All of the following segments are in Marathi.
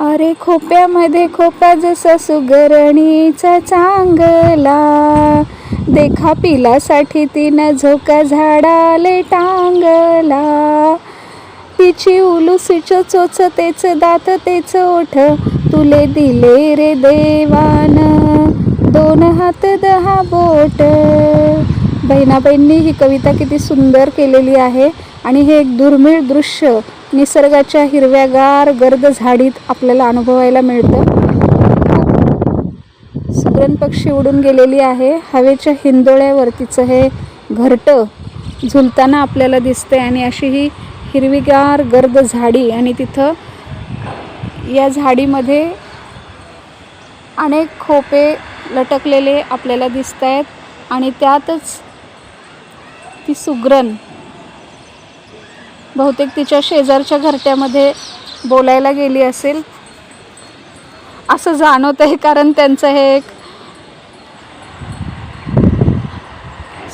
अरे खोप्यामध्ये खोपा जसा सुगरणीचा चांगला. देखा पिलासाठी तिनं झोका झाडाले टांगला. तिची उलुसीच चोच तेच दात तेच ओठ तुले दिले रे देवान. दोन हात दहा बोट. बहिणाबाईंनी ही कविता किती सुंदर केलेली आहे. आणि हे एक दुर्मिळ दृश्य निसर्गाच्या हिरव्यागार गर्द झाडीत आपल्याला अनुभवायला मिळतं. सुगरण पक्षी उडून गेलेली आहे. हवेच्या हिंदोळ्यावर तिचं हे घरटं झुलताना आपल्याला दिसते आणि अशी ही हिरवीगार गर्द झाडी आणि तिथं या झाडीमध्ये अनेक खोपे लटकलेले आपल्याला दिसत आहेत आणि त्यातच ती सुगरण बहुतेक तिच्या शेजारच्या घरट्यामध्ये बोलायला गेली असेल. असं जाणवत आहे कारण त्यांचं हे एक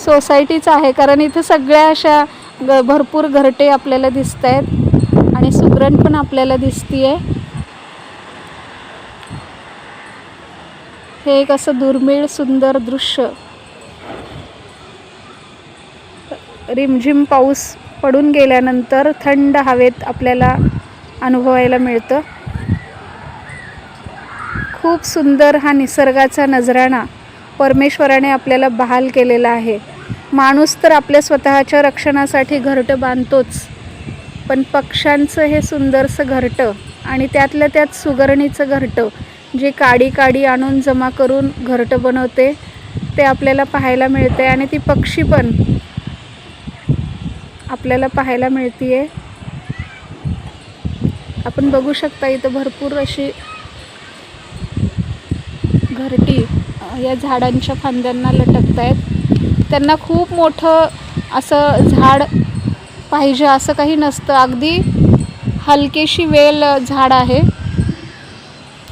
सोसायटीच आहे. कारण इथं सगळ्या अशा ग भरपूर घरटे आपल्याला दिसत आहेत आणि सुगरण पण आपल्याला दिसतीये. हे एक असं दुर्मिळ सुंदर दृश्य. रिमझिम पाऊस पडून गेल्यानंतर थंड हवेत आपल्याला अनुभवायला मिळतं. खूप सुंदर हा निसर्गाचा नजराणा परमेश्वराने आपल्याला बहाल केलेला आहे. माणूस तर आपल्या स्वतःच्या रक्षणासाठी घरटं बांधतोच पण पक्ष्यांचं हे सुंदरसं घरटं आणि त्यातल्या त्यात सुगरणीचं घरटं जे काडी काडी आणून जमा करून घरटं बनवते ते आपल्याला पाहायला मिळते आणि ती पक्षी पण आपल्याला पाहायला मिळतीये. आपण बघू शकता इथं भरपूर अशी घरटी या झाडांच्या फांद्यांना लटकत आहेत त्यांना खूप मोठं असं झाड पाहिजे असं काही नसतं. अगदी हलकेशी वेल झाड आहे.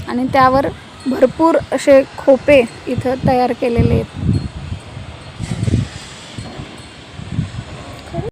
आणि त्यावर भरपूर असे खोपे इथं तयार केलेले आहेत.